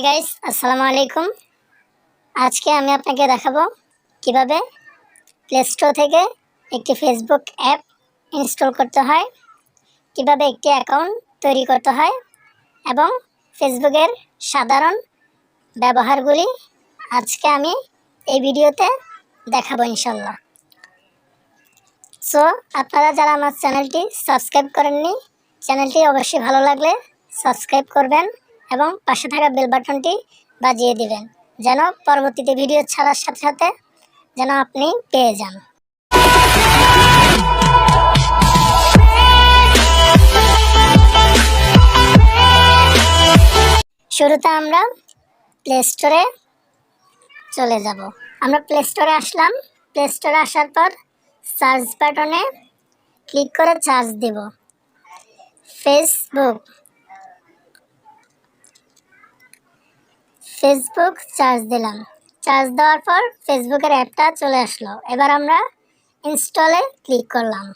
Hi guys আসসালামু আলাইকুম। আজকে আমি আপনাকে দেখাবো কীভাবে প্লে স্টোর থেকে একটি ফেসবুক অ্যাপ ইনস্টল করতে হয়, কীভাবে একটি অ্যাকাউন্ট তৈরি করতে হয় এবং ফেসবুকের সাধারণ ব্যবহারগুলি আজকে আমি এই ভিডিওতে দেখাবো ইনশাল্লাহ সো আপনারা যারা আমার চ্যানেলটি সাবস্ক্রাইব করেননি, চ্যানেলটি অবশ্যই ভালো লাগলে সাবস্ক্রাইব করবেন। এবং পাশে থাকা বেল বাটনটি বাজিয়ে দিবেন, যেন পরবর্তীতে ভিডিও ছাড়ার সাথে সাথে যেন আপনি পেয়ে যান। শুরুতে আমরা প্লে স্টোরে চলে যাব। আমরা প্লে স্টোরে আসলাম। প্লে স্টোরে আসার পর সার্চ বাটনে ক্লিক করে চার্জ দেব। ফেসবুক ফেসবুক চার্জ দিলাম। চার্জ দেওয়ার পর ফেসবুকের অ্যাপটা চলে আসলো। এবার আমরা ইনস্টলে ক্লিক করলাম।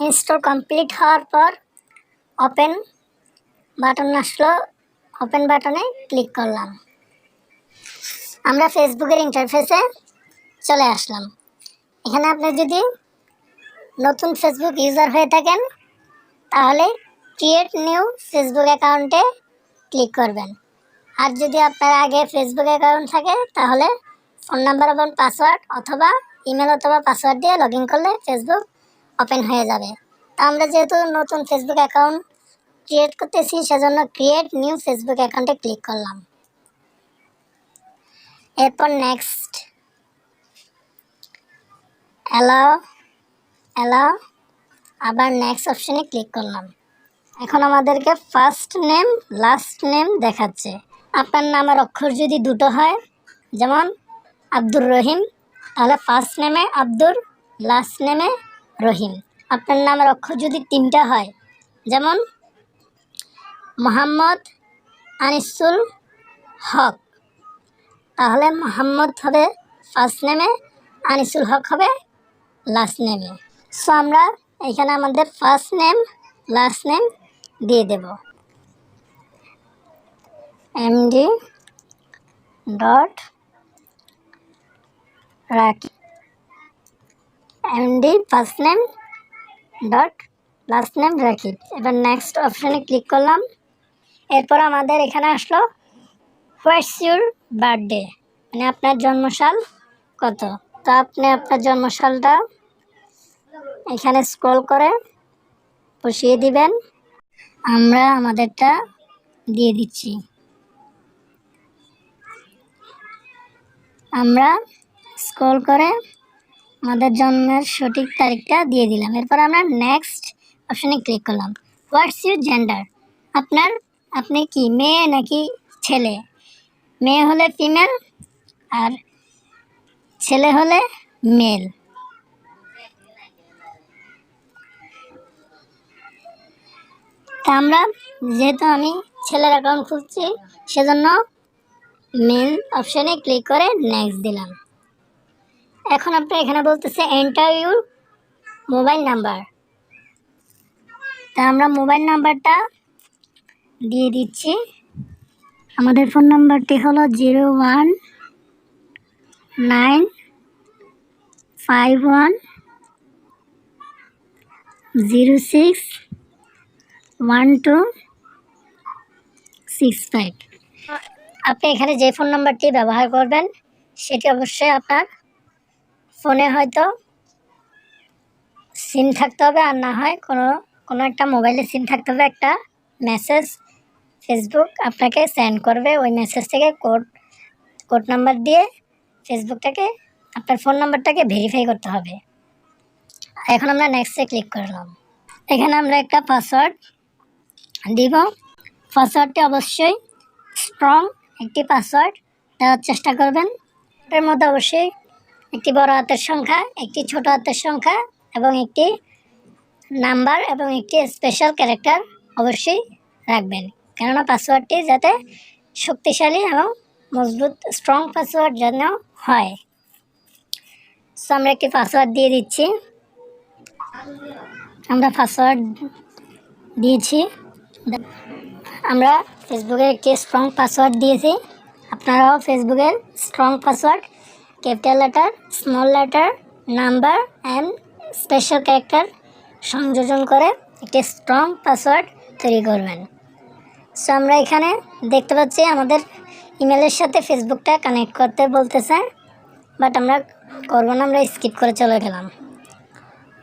ইনস্টল কমপ্লিট হওয়ার পর ওপেন বাটন আসলো। ওপেন বাটনে ক্লিক করলাম। আমরা ফেসবুকের ইন্টারফেসে চলে আসলাম। এখানে আপনি যদি নতুন ফেসবুক ইউজার হয়ে থাকেন, তাহলে ক্রিয়েট নিউ ফেসবুক অ্যাকাউন্টে ক্লিক করবেন। আর যদি আপনার আগে ফেসবুক অ্যাকাউন্ট থাকে, তাহলে ফোন নাম্বার এবং পাসওয়ার্ড অথবা ইমেল অথবা পাসওয়ার্ড দিয়ে লগ করলে ফেসবুক ওপেন হয়ে যাবে। তা আমরা যেহেতু নতুন ফেসবুক অ্যাকাউন্ট ক্রিয়েট করতেছি, সেজন্য ক্রিয়েট নিউ ফেসবুক অ্যাকাউন্টে ক্লিক করলাম। এরপর নেক্সট অ্যালাও অ্যালাও আবার নেক্সট অপশানে ক্লিক করলাম। এখন আমাদেরকে ফার্স্ট নেম লাস্ট নেম দেখাচ্ছে। আপনার নামের অক্ষর যদি দুটো হয়, যেমন আব্দুর রহিম, তাহলে ফার্স্ট নেমে আব্দুর লাস্ট নেমে রহিম। আপনার নামের অক্ষর যদি তিনটা হয়, যেমন মোহাম্মদ আনিসুল হক, তাহলে মোহাম্মদ হবে ফার্স্ট নেমে আনিসুল হক হবে লাস্ট নেমে সো আমরা এখানে আমাদের ফার্স্ট নেম লাস্ট নেম দিয়ে দেব। এমডি ডট রাখি MD first name dot last name রাখি এবার নেক্সট অপশানে ক্লিক করলাম। এরপর আমাদের এখানে আসলো হোয়াটস ইউর বার্থডে মানে আপনার জন্মসাল কত? তো আপনি আপনার জন্মসালটা এখানে স্ক্রল করে বসিয়ে দিবেন। আমরা আমাদেরটা দিয়ে দিচ্ছি। আমরা স্ক্রল করে আমাদের জন্মের সঠিক তারিখটা দিয়ে দিলাম। এরপর আমরা নেক্সট অপশানে ক্লিক করলাম। হোয়াটস ইউর জেন্ডার আপনার, আপনি কি, মেয়ে নাকি ছেলে? মেয়ে হলে ফিমেল আর ছেলে হলে মেল তা আমরা যেহেতু আমি ছেলের অ্যাকাউন্ট খুলছি, সেজন্য মেন অপশানে ক্লিক করে নেক্সট দিলাম। এখন আপনি এখানে বলতেছে এন্টার ইউর মোবাইল নাম্বার তা আমরা মোবাইল নাম্বারটা দিয়ে দিচ্ছি। আমাদের ফোন নাম্বারটি হলো zero one nine five one zero six one two six five আপনি এখানে যে ফোন নাম্বারটি ব্যবহার করবেন, সেটি অবশ্যই আপনার ফোনে হয়তো সিম থাকতে হবে, আর না হয় কোনো কোনো একটা মোবাইলে সিম থাকতে হবে, একটা মেসেজ ফেসবুক আপনাকে সেন্ড করবে। ওই মেসেজ থেকে কোড কোড নাম্বার দিয়ে ফেসবুকটাকে আপনার ফোন নাম্বারটাকে ভেরিফাই করতে হবে। এখন আমরা নেক্সটে ক্লিক করলাম এখানে আমরা একটা পাসওয়ার্ড দিব। পাসওয়ার্ডটি অবশ্যই স্ট্রং একটি পাসওয়ার্ড দেওয়ার চেষ্টা করবেন। এটার মধ্যে অবশ্যই একটি বড় হাতের সংখ্যা, একটি ছোট হাতের সংখ্যা এবং একটি নাম্বার এবং একটি স্পেশাল ক্যারেক্টার অবশ্যই রাখবেন। কেননা পাসওয়ার্ডটি যাতে শক্তিশালী এবং মজবুত স্ট্রং পাসওয়ার্ড যেন হয়। সো আমরা একটি পাসওয়ার্ড দিয়ে দিচ্ছি। আমরা পাসওয়ার্ড দিয়েছি। আমরা ফেসবুকে একটি স্ট্রং পাসওয়ার্ড দিয়েছি। আপনারাও ফেসবুকের strong password capital letter small letter number and special character সংযোজন করে একটি স্ট্রং পাসওয়ার্ড তৈরি করবেন। সো আমরা এখানে দেখতে পাচ্ছি আমাদের ইমেলের সাথে ফেসবুকটা কানেক্ট করতে বলতেছে বাট আমরা করব না, আমরা স্কিপ করে চলে গেলাম।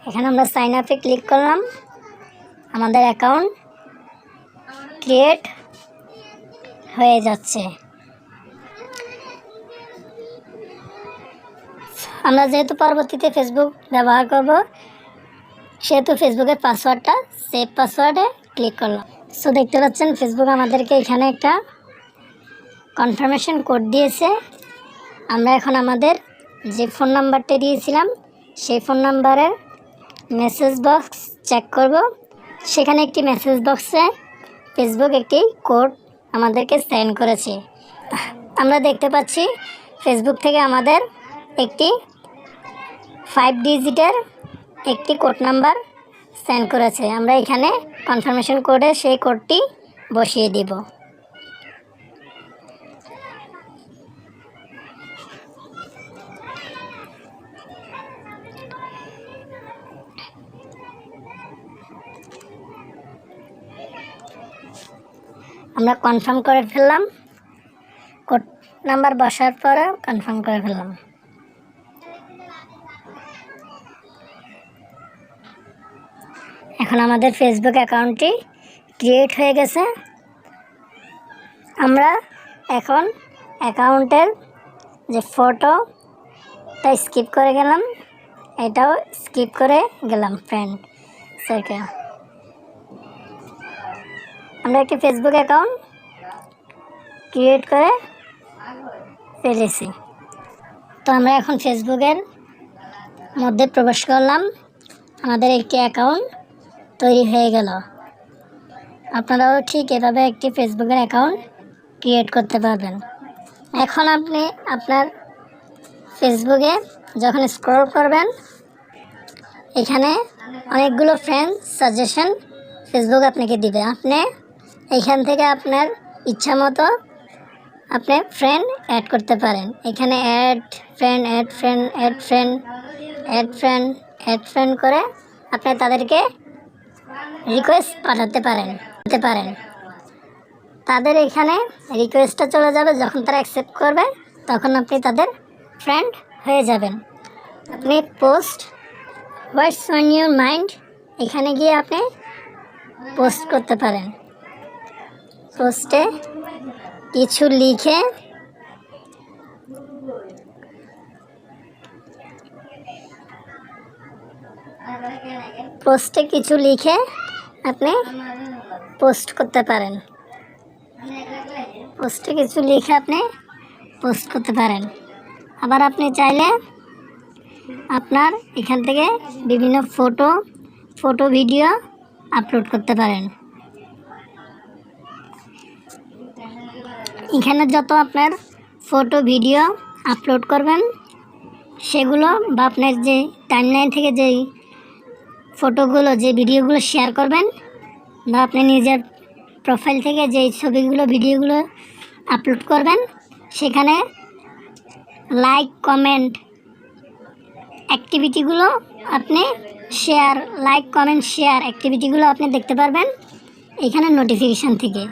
এখানে আমরা সাইন আপে ক্লিক করলাম। আমাদের অ্যাকাউন্ট ক্রিয়েট হয়ে যাচ্ছে। আমরা যেহেতু পরবর্তীতে ফেসবুক ব্যবহার করব, সেহেতু ফেসবুকের পাসওয়ার্ডটা সেভ পাসওয়ার্ডে ক্লিক করলাম। সো দেখতে পাচ্ছেন ফেসবুক আমাদেরকে এখানে একটা কনফার্মেশন কোড দিয়েছে। আমরা এখন আমাদের যে ফোন নাম্বারটা দিয়েছিলাম, সেই ফোন নাম্বারের মেসেজ বক্স চেক করব। সেখানে একটি মেসেজ বক্সে ফেসবুক একটি কোড আমাদেরকে সেন্ড করেছে। আমরা দেখতে পাচ্ছি ফেসবুক থেকে আমাদের একটি ফাইভ ডিজিটের একটি কোড নাম্বার সেন্ড করেছে। আমরা এখানে কনফার্মেশন কোডে সেই কোডটি বসিয়ে দিব। আমরা কনফার্ম করে ফেললাম। কোড নাম্বার বসার পরে কনফার্ম করে ফেললাম। এখন আমাদের ফেসবুক অ্যাকাউন্টটি ক্রিয়েট হয়ে গেছে। আমরা এখন অ্যাকাউন্টের যে ফটোটা স্কিপ করে গেলাম। এটাও স্কিপ করে গেলাম ফ্রেন্ড সার্কেল আমরা একটি ফেসবুক অ্যাকাউন্ট ক্রিয়েট করে ফেলেছি। তো আমরা এখন ফেসবুকের মধ্যে প্রবেশ করলাম। আমাদের একটি অ্যাকাউন্ট তৈরি হয়ে গেল। আপনারাও ঠিক এভাবে একটি ফেসবুকের অ্যাকাউন্ট ক্রিয়েট করতে পারবেন। এখন আপনি আপনার ফেসবুকে যখন স্ক্রল করবেন, এখানে অনেকগুলো ফ্রেন্ড সাজেশন ফেসবুক আপনাকে দিবে। আপনি এখান থেকে আপনার ইচ্ছা মতো আপনি ফ্রেন্ড অ্যাড করতে পারেন। এখানে add friend add friend add friend add friend add friend করে আপনি তাদেরকে রিকোয়েস্ট পাঠাতে পারেন, দিতে পারেন। তাদের এখানে রিকোয়েস্টটা চলে যাবে, যখন তারা অ্যাকসেপ্ট করবে, তখন আপনি তাদের ফ্রেন্ড হয়ে যাবেন। আপনি post what's on your mind এখানে গিয়ে আপনি পোস্ট করতে পারেন। পোস্টে কিছু লিখে পোস্টে কিছু লিখে আপনি পোস্ট করতে পারেন। পোস্টে কিছু লিখে আপনি পোস্ট করতে পারেন। আবার আপনি চাইলে আপনার এখান থেকে বিভিন্ন ফটো ফটো ভিডিও আপলোড করতে পারেন। এখানে যত আপনার ফটো ভিডিও আপলোড করবেন, সেগুলো বা আপনার যে টাইমলাইন থেকে যেই ফটোগুলো যে ভিডিওগুলো শেয়ার করবেন, বা আপনি নিজের প্রোফাইল থেকে যেই ছবিগুলো ভিডিওগুলো আপলোড করবেন, সেখানে লাইক কমেন্ট অ্যাক্টিভিটিগুলো আপনি শেয়ার লাইক কমেন্ট শেয়ার অ্যাক্টিভিটিগুলো আপনি দেখতে পারবেন এখানে নোটিফিকেশান থেকে।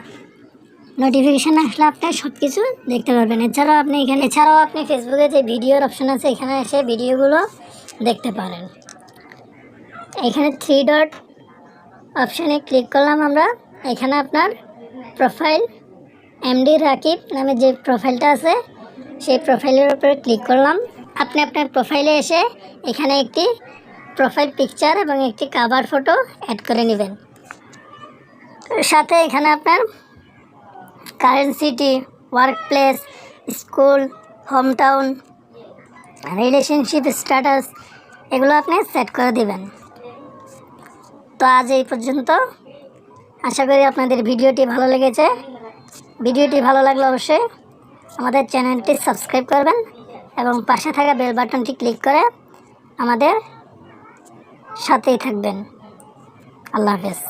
নোটিফিকেশান আসলে আপনি সব কিছু দেখতে পারবেন। এছাড়াও আপনি এখানে এছাড়াও আপনি ফেসবুকে যে ভিডিওর অপশান আছে, এখানে এসে ভিডিওগুলো দেখতে পারেন। এখানে থ্রি ডট অপশানে ক্লিক করলাম আমরা। এখানে আপনার প্রোফাইল এমডি রাকিব নামে যে প্রোফাইলটা আছে, সেই প্রোফাইলের উপরে ক্লিক করলাম। আপনি আপনার প্রোফাইলে এসে এখানে একটি প্রোফাইল পিকচার এবং একটি কাভার ফটো অ্যাড করে নেবেন। সাথে এখানে আপনার current city work place school home town relationship status এগুলো আপনি সেট করে দেবেন। তো আজ এই পর্যন্ত। আশা করি আপনাদের ভিডিওটি ভালো লেগেছে। ভিডিওটি ভালো লাগলে অবশ্যই আমাদের চ্যানেলটি সাবস্ক্রাইব করবেন এবং পাশে থাকা বেল বাটনটি ক্লিক করে আমাদের সাথেই থাকবেন। আল্লাহ হাফেজ।